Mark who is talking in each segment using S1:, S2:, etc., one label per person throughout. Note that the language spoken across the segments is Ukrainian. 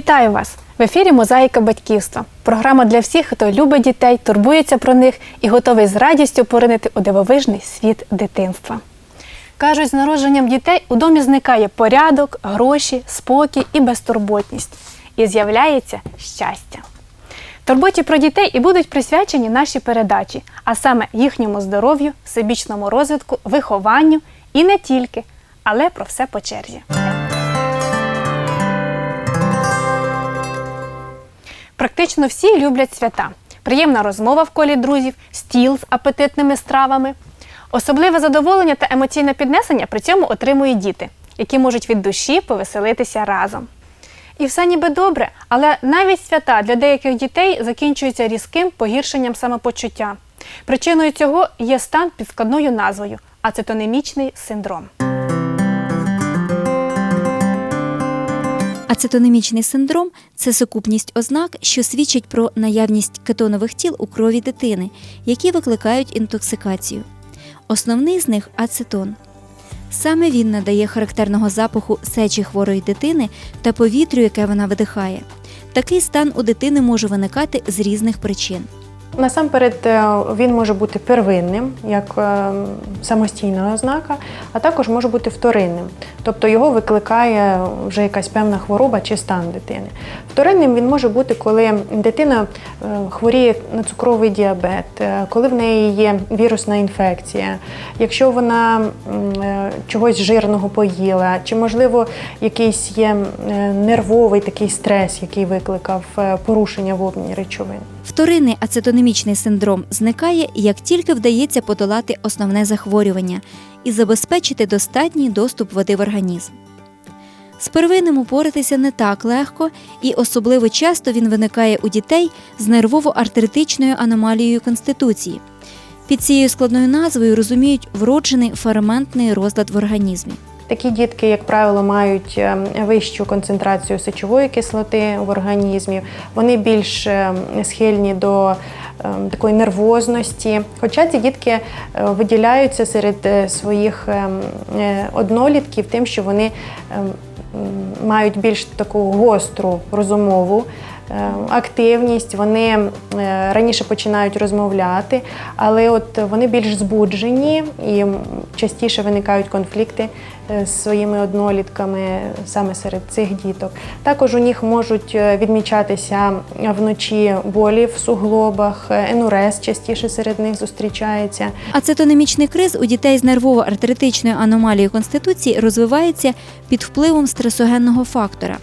S1: Вітаю вас! В ефірі Мозаїка батьківства. Програма для всіх, хто любить дітей, турбується про них і готовий з радістю поринити у дивовижний світ дитинства. Кажуть, з народженням дітей у домі зникає порядок, гроші, спокій і безтурботність. І з'являється щастя. Турботі про дітей і будуть присвячені наші передачі, а саме їхньому здоров'ю, всебічному розвитку, вихованню і не тільки, але про все по черзі. Практично всі люблять свята. Приємна розмова в колі друзів, стіл з апетитними стравами. Особливе задоволення та емоційне піднесення при цьому отримують діти, які можуть від душі повеселитися разом. І все ніби добре, але навіть свята для деяких дітей закінчуються різким погіршенням самопочуття. Причиною цього є стан під складною назвою ацетонемічний синдром.
S2: Ацетонемічний синдром це сукупність ознак, що свідчать про наявність кетонових тіл у крові дитини, які викликають інтоксикацію. Основний з них ацетон. Саме він надає характерного запаху сечі хворої дитини та повітрю, яке вона видихає. Такий стан у дитини може виникати з різних причин.
S3: Насамперед е, він може бути первинним, як е, самостійна ознака, а також може бути вторинним. Тобто його викликає вже якась певна хвороба чи стан дитини. Вторинним він може бути, коли дитина е, хворіє на цукровий діабет, коли в неї є вірусна інфекція, якщо вона чогось жирного поїла, чи, можливо, якийсь є нервовий такий стрес, який викликав порушення в обміні речовин.
S2: Вторинний ацетонемічний синдром зникає, як тільки вдається подолати основне захворювання і забезпечити достатній доступ води в організм. З первинним упоратися не так легко, і особливо часто він виникає у дітей з нервово-артеритичною аномалією конституції. Під цією складною назвою розуміють вроджений ферментний розлад в організмі.
S3: Такі дітки, як правило, мають е, вищу концентрацію сечової кислоти в організмі. Вони більш е, схильні до е, такої нервозності. Хоча ці дітки виділяються серед своїх однолітків тим, що вони мають більш таку гостру розумову. Е, Активність, вони е, раніше починають розмовляти, але от вони більш збуджені і частіше виникають конфлікти е, з своїми однолітками саме серед цих діток. Також у них можуть відмічатися вночі болі в суглобах, енурез частіше серед них зустрічається.
S2: Ацетонемічний криз у дітей з нервово-артеритичною аномалією конституції розвивається під впливом стресогенного фактора.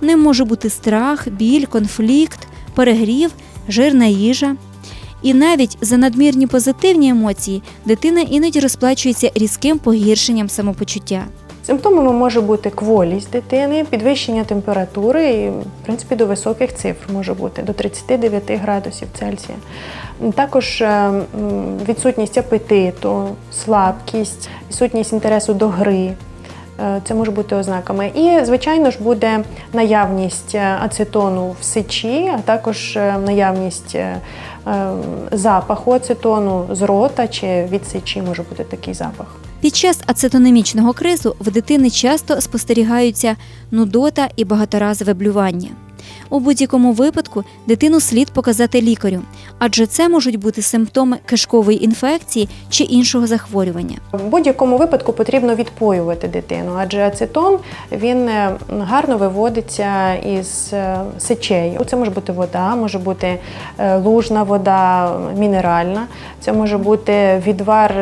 S2: Ним може бути страх, біль, конфлікт, перегрів, жирна їжа. І навіть за надмірні позитивні емоції дитина іноді розплачується різким погіршенням самопочуття.
S3: Симптомами може бути кволість дитини, підвищення температури і, в принципі, до високих цифр може бути до 39 градусів Цельсія. Також е, відсутність апетиту, слабкість, відсутність інтересу до гри. Е, Це може бути ознаками. І, звичайно ж, буде наявність е, ацетону в сечі, а також е, наявність запаху ацетону з рота чи від сечі може бути такий запах.
S2: Під час ацетонемічного кризу в дитини часто спостерігаються нудота і багаторазове блювання. У будь-якому випадку дитину слід показати лікарю, адже це можуть бути симптоми кишкової інфекції чи іншого захворювання.
S3: В будь-якому випадку потрібно відпоювати дитину, адже ацетон він е, гарно виводиться із е, сечею. Це може бути вода, може бути е, лужна вода, мінеральна. Це може бути відвар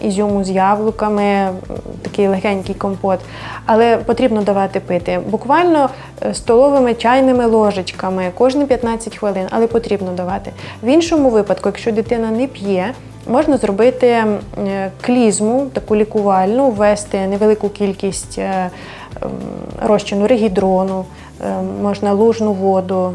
S3: ізюму з яблуками, такий легенький компот. Але потрібно давати пити буквально столовими чайними ложечками кожні 15 хвилин, але потрібно давати. В іншому випадку, якщо дитина не п'є, Можна зробити е, клізму, таку лікувальну, ввести невелику кількість е, розчину регідрону, е, можна лужну воду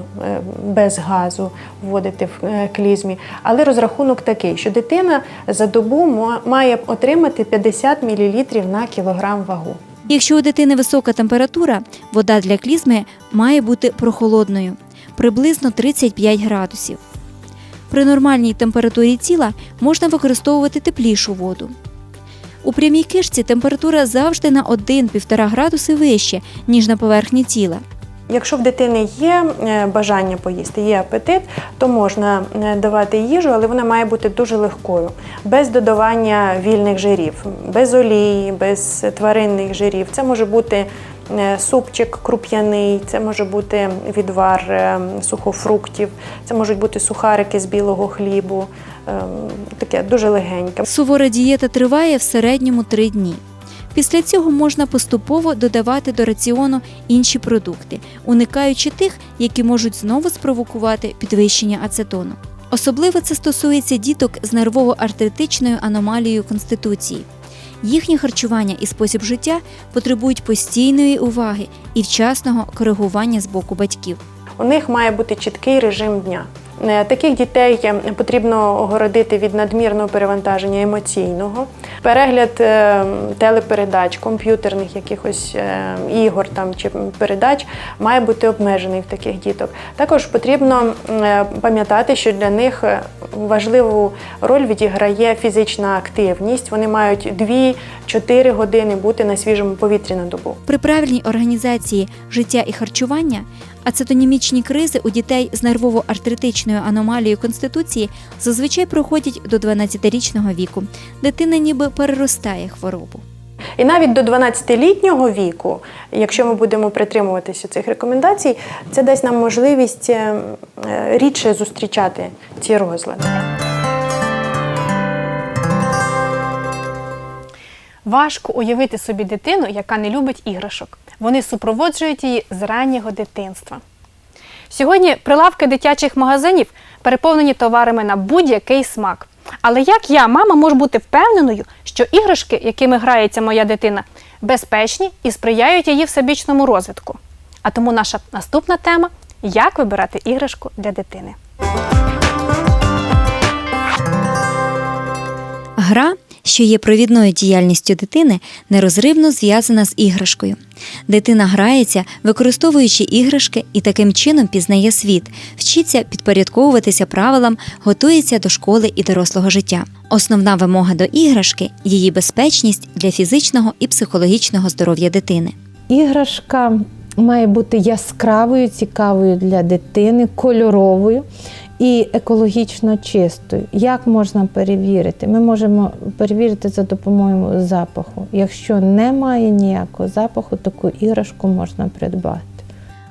S3: без газу вводити в клізмі. Але розрахунок такий, що дитина за добу має отримати 50 мл на кілограм вагу.
S2: Якщо у дитини висока температура, вода для клізми має бути прохолодною, приблизно 35 градусів. При нормальній температурі тіла можна використовувати теплішу воду. У прямій кишці температура завжди на 1-1,5 градуси вище, ніж на поверхні тіла.
S3: Якщо в дитини є е, бажання поїсти, є апетит, то можна е, давати їжу, але вона має бути дуже легкою, без додавання вільних жирів, без олії, без тваринних жирів. Це може бути е, супчик круп'яний, це може бути відвар сухофруктів, це можуть бути сухарики з білого хлібу, е, таке дуже легеньке.
S2: Сувора дієта триває в середньому три дні. Після цього можна поступово додавати до раціону інші продукти, уникаючи тих, які можуть знову спровокувати підвищення ацетону. Особливо це стосується діток з нервово-артритичною аномалією конституції. Їхнє харчування і спосіб життя потребують постійної уваги і вчасного коригування з боку батьків.
S3: У них має бути чіткий режим дня. Е, Таких дітей е, потрібно огородити від надмірного перевантаження емоційного. Перегляд е, телепередач, комп'ютерних якихось е, ігор там чи передач має бути обмежений в таких діток. Також потрібно е, пам'ятати, що для них важливу роль відіграє фізична активність. Вони мають 2-4 години бути на свіжому повітрі на добу.
S2: При правильній організації життя і харчування ацетонімічні кризи у дітей з нервово-артритичною аномалією конституції зазвичай проходять до 12-річного віку. Дитина ніби переростає хворобу.
S3: І навіть до 12-літнього віку, якщо ми будемо притримуватися цих рекомендацій, це дасть нам можливість е, е, рідше зустрічати ці розлади.
S1: Важко уявити собі дитину, яка не любить іграшок. Вони супроводжують її з раннього дитинства. Сьогодні прилавки дитячих магазинів переповнені товарами на будь-який смак. Але як я, мама, можу бути впевненою, що іграшки, якими грається моя дитина, безпечні і сприяють її всебічному розвитку? А тому наша наступна тема як вибирати іграшку для дитини.
S2: Гра, що є провідною діяльністю дитини, нерозривно зв'язана з іграшкою. Дитина грається, використовуючи іграшки і таким чином пізнає світ, вчиться підпорядковуватися правилам, готується до школи і дорослого життя. Основна вимога до іграшки її безпечність для фізичного і психологічного здоров'я дитини.
S4: Іграшка має бути яскравою, цікавою для дитини, кольоровою і екологічно чистою. Як можна перевірити? Ми можемо перевірити за допомогою запаху. Якщо немає ніякого запаху, таку іграшку можна придбати.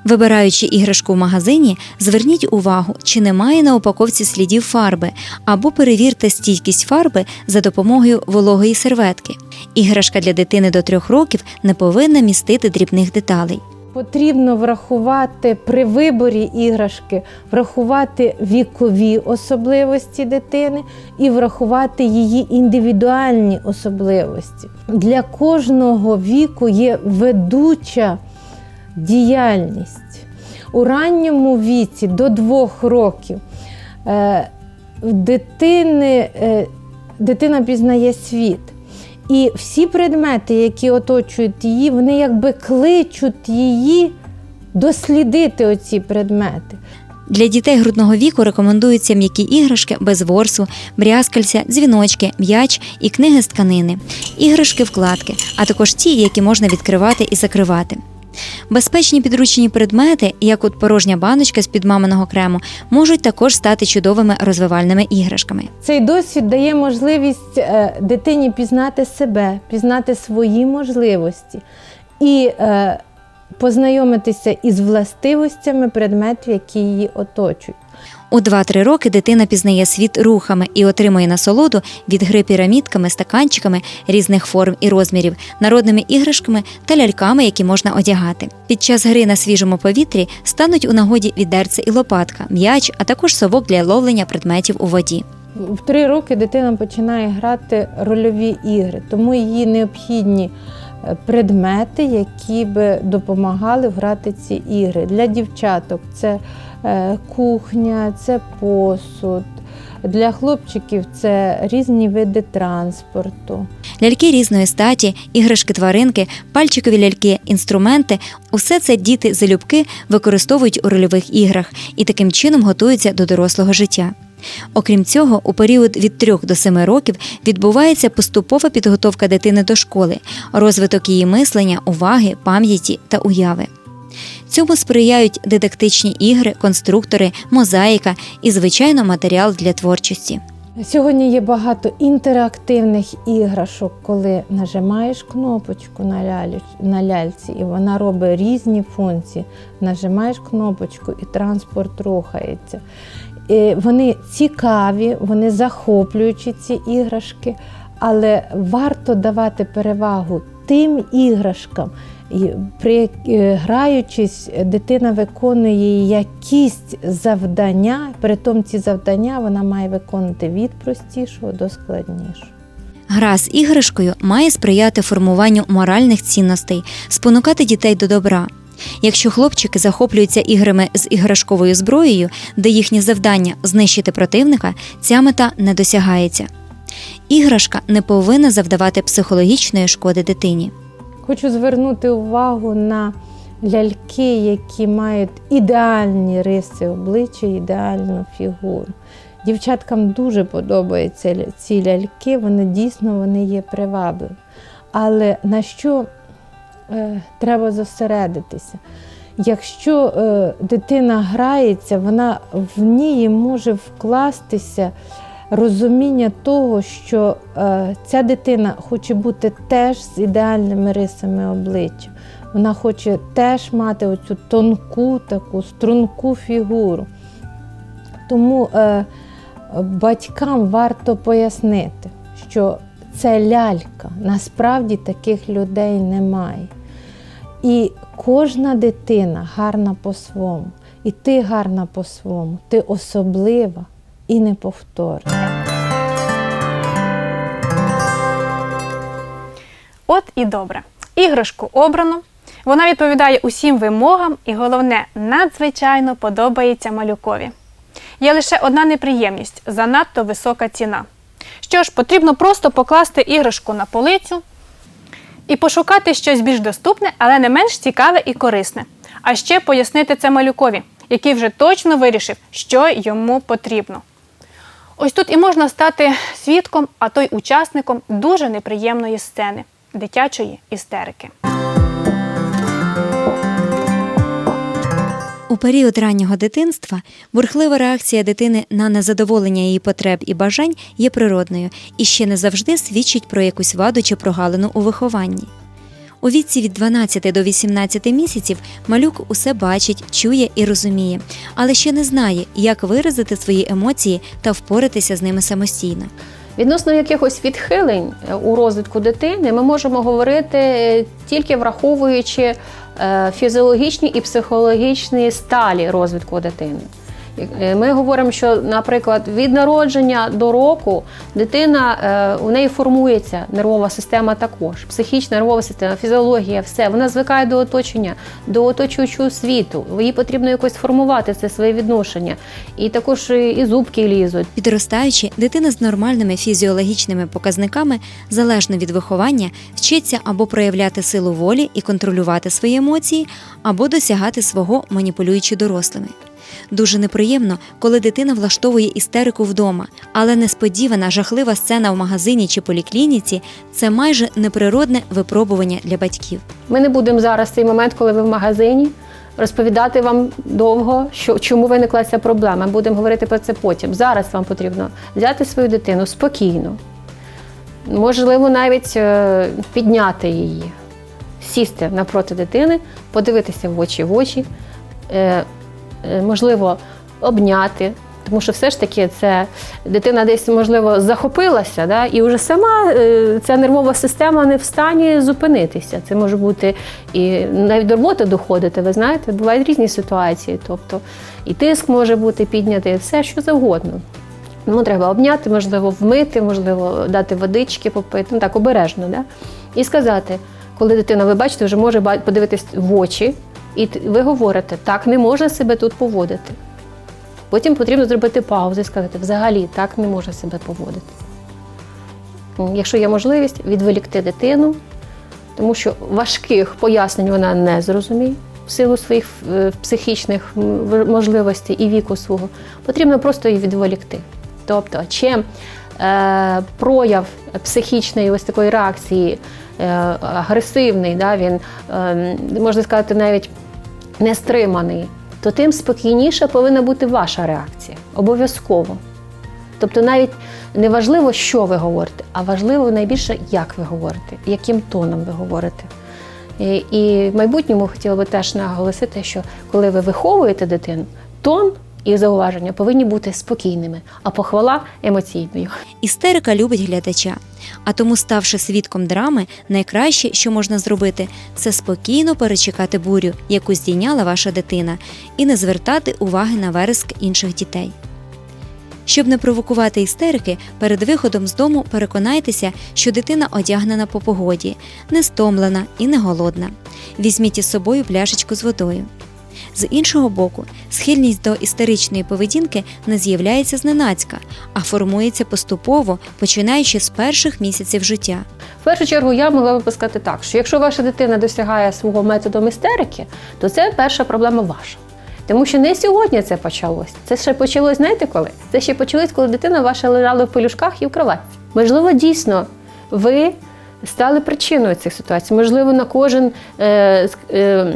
S2: Вибираючи іграшку в магазині, зверніть увагу, чи немає на упаковці слідів фарби, або перевірте стійкість фарби за допомогою вологої серветки. Іграшка для дитини до трьох років не повинна містити дрібних деталей.
S4: Потрібно врахувати при виборі іграшки, врахувати вікові особливості дитини і врахувати її індивідуальні особливості. Для кожного віку є ведуча діяльність. У ранньому віці до двох років е, дитини, е, дитина пізнає світ. І всі предмети, які оточують її, вони якби кличуть її дослідити оці предмети.
S2: Для дітей грудного віку рекомендуються м'які іграшки без ворсу, брязкальця, дзвіночки, м'яч і книги з тканини, іграшки вкладки, а також ті, які можна відкривати і закривати. Безпечні підручні предмети, як от порожня баночка з під маминого крему, можуть також стати чудовими розвивальними іграшками.
S4: Цей досвід дає можливість е, дитині пізнати себе, пізнати свої можливості і е, познайомитися із властивостями предметів, які її оточують.
S2: У 2-3 роки дитина пізнає світ рухами і отримує насолоду від гри пірамідками, стаканчиками різних форм і розмірів, народними іграшками та ляльками, які можна одягати. Під час гри на свіжому повітрі стануть у нагоді відерце і лопатка, м'яч, а також совок для ловлення предметів у воді.
S4: В три роки дитина починає грати рольові ігри, тому їй необхідні е, предмети, які би допомагали грати ці ігри. Для дівчаток це кухня, це посуд. Для хлопчиків це різні види транспорту.
S2: Ляльки різної статі, іграшки тваринки, пальчикові ляльки, інструменти усе це діти залюбки використовують у рольових іграх і таким чином готуються до дорослого життя. Окрім цього, у період від 3 до 7 років відбувається поступова підготовка дитини до школи, розвиток її мислення, уваги, пам'яті та уяви. Цьому сприяють дидактичні ігри, конструктори, мозаїка і, звичайно, матеріал для творчості.
S4: Сьогодні є багато інтерактивних іграшок, коли нажимаєш кнопочку на, лялю, на ляльці, і вона робить різні функції. Нажимаєш кнопочку, і транспорт рухається. І вони цікаві, вони захоплюючі ці іграшки, але варто давати перевагу тим іграшкам, і при е, граючись, дитина виконує якісь завдання, при тому ці завдання вона має виконувати від простішого до складнішого.
S2: Гра з іграшкою має сприяти формуванню моральних цінностей, спонукати дітей до добра. Якщо хлопчики захоплюються іграми з іграшковою зброєю, де їхнє завдання знищити противника, ця мета не досягається. Іграшка не повинна завдавати психологічної шкоди дитині.
S4: Хочу звернути увагу на ляльки, які мають ідеальні риси обличчя, ідеальну фігуру. Дівчаткам дуже подобаються ці ляльки, вони дійсно вони є привабливі. Але на що е, треба зосередитися? Якщо е, дитина грається, вона в ній може вкластися розуміння того, що е, ця дитина хоче бути теж з ідеальними рисами обличчя. Вона хоче теж мати оцю тонку, таку струнку фігуру. Тому е, батькам варто пояснити, що це лялька. Насправді таких людей немає. І кожна дитина гарна по-своєму. І ти гарна по-своєму. Ти особлива і неповторна.
S1: От і добре. Іграшку обрано. Вона відповідає усім вимогам і головне, надзвичайно подобається малюкові. Є лише одна неприємність занадто висока ціна. Що ж, потрібно просто покласти іграшку на полицю і пошукати щось більш доступне, але не менш цікаве і корисне. А ще пояснити це малюкові, який вже точно вирішив, що йому потрібно. Ось тут і можна стати свідком, а то й учасником дуже неприємної сцени дитячої істерики.
S2: У період раннього дитинства бурхлива реакція дитини на незадоволення її потреб і бажань є природною і ще не завжди свідчить про якусь ваду чи прогалину у вихованні. У віці від 12 до 18 місяців малюк усе бачить, чує і розуміє, але ще не знає, як виразити свої емоції та впоратися з ними самостійно.
S5: Відносно якихось відхилень е, у розвитку дитини, ми можемо говорити е, тільки враховуючи е, фізіологічні і психологічні сталі розвитку дитини. Е, Ми говоримо, що, наприклад, від народження до року дитина е, у неї формується нервова система також, психічна нервова система, фізіологія, все. Вона звикає до оточення, до оточуючого світу. Їй потрібно якось формувати це своє відношення. І також і і зубки лізуть.
S2: Підростаючи, дитина з нормальними фізіологічними показниками, залежно від виховання, вчиться або проявляти силу волі і контролювати свої емоції, або досягати свого, маніпулюючи дорослими. Дуже неприємно, коли дитина влаштовує істерику вдома, але несподівана жахлива сцена в магазині чи поліклініці це майже неприродне випробування для батьків.
S5: Ми не будемо зараз цей момент, коли ви в магазині, розповідати вам довго, що чому виникла ця проблема. Будемо говорити про це потім. Зараз вам потрібно взяти свою дитину спокійно, можливо, навіть е, підняти її, сісти напроти дитини, подивитися в очі в очі, е, можливо, обняти. Тому що все ж таки це дитина десь можливо захопилася, да, і вже сама е, ця нервова система не в стані зупинитися. Це може бути і навіть до роботи доходити. Ви знаєте, бувають різні ситуації. Тобто і тиск може бути піднятий, все що завгодно. Тому треба обняти, можливо, вмити, можливо, дати водички попити, ну так обережно, да? і сказати, коли дитина, ви бачите, вже може подивитись в очі, і ви говорите, так не можна себе тут поводити. Потім потрібно зробити паузу і сказати, взагалі так не можна себе поводити. Якщо є можливість, відволікти дитину, тому що важких пояснень вона не зрозуміє в силу своїх е, психічних можливостей і віку свого, потрібно просто її відволікти. Тобто, чим прояв психічної ось такої реакції е, агресивний, да, він, е, можна сказати, навіть не стриманий, то тим спокійніша повинна бути ваша реакція. Обов'язково. Тобто навіть не важливо, що ви говорите, а важливо найбільше, як ви говорите, яким тоном ви говорите. І, і в майбутньому хотіла би теж наголосити, що коли ви виховуєте дитину, тон і зауваження повинні бути спокійними, а похвала емоційною.
S2: Істерика любить глядача. А тому, ставши свідком драми, найкраще, що можна зробити, це спокійно перечекати бурю, яку здійняла ваша дитина, і не звертати уваги на вереск інших дітей. Щоб не провокувати істерики, перед виходом з дому переконайтеся, що дитина одягнена по погоді, не стомлена і не голодна. Візьміть із собою пляшечку з водою. З іншого боку, схильність до істеричної поведінки не з'являється зненацька, а формується поступово, починаючи з перших місяців життя.
S5: В першу чергу я могла би сказати так, що якщо ваша дитина досягає свого методом істерики, то це перша проблема ваша. Тому що не сьогодні це почалось. Це ще почалось, знаєте коли? Це ще почалось, коли дитина ваша лежала в пелюшках і в кроватці. Можливо, дійсно, ви стали причиною цих ситуацій. Можливо, на кожен е, е,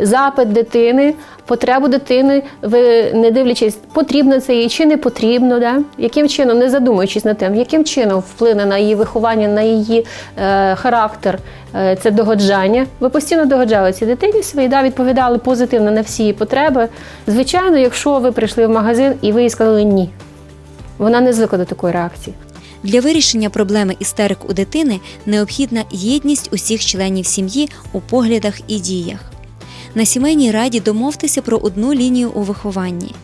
S5: запит дитини, потребу дитини, ви не дивлячись, потрібно це їй чи не потрібно, да? яким чином, не задумуючись над тим, яким чином вплине на її виховання, на її е, характер, е, це догоджання. Ви постійно догоджали цій дитині своїй, да, відповідали позитивно на всі її потреби. Звичайно, якщо ви прийшли в магазин і ви їй сказали ні, вона не звикла до такої реакції.
S2: Для вирішення проблеми істерик у дитини необхідна єдність усіх членів сім'ї у поглядах і діях. На сімейній раді домовтеся про одну лінію у вихованні.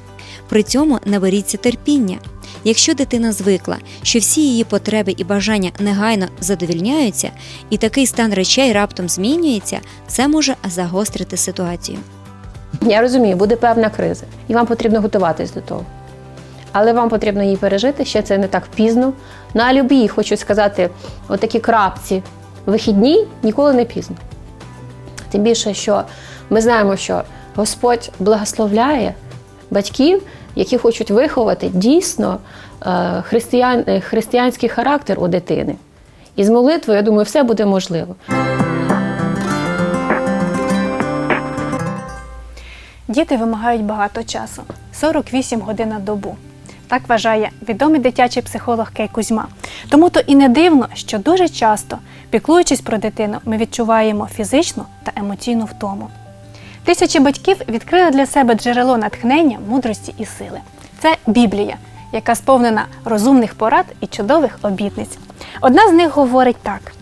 S2: При цьому наберіться терпіння. Якщо дитина звикла, що всі її потреби і бажання негайно задовільняються, і такий стан речей раптом змінюється, це може загострити ситуацію.
S5: Я розумію, буде певна криза, і вам потрібно готуватись до того. Але вам потрібно її пережити, ще це не так пізно. На любі, хочу сказати, отакі крапці вихідні ніколи не пізно. Тим більше, що ми знаємо, що Господь благословляє батьків, які хочуть виховати дійсно е, християн, е, християнський характер у дитини. І з молитвою, я думаю, все буде можливо.
S1: Діти вимагають багато часу 48 годин на добу. Так вважає відомий дитячий психолог Кей Кузьма. Тому то і не дивно, що дуже часто, піклуючись про дитину, ми відчуваємо фізичну та емоційну втому. Тисячі батьків відкрили для себе джерело натхнення, мудрості і сили. Це Біблія, яка сповнена розумних порад і чудових обітниць. Одна з них говорить так: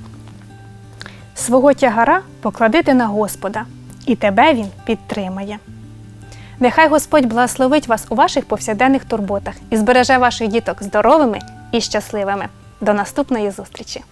S1: свого тягара покладити на Господа, і тебе він підтримає. Нехай Господь благословить вас у ваших повсякденних турботах і збереже ваших діток здоровими і щасливими. До наступної зустрічі!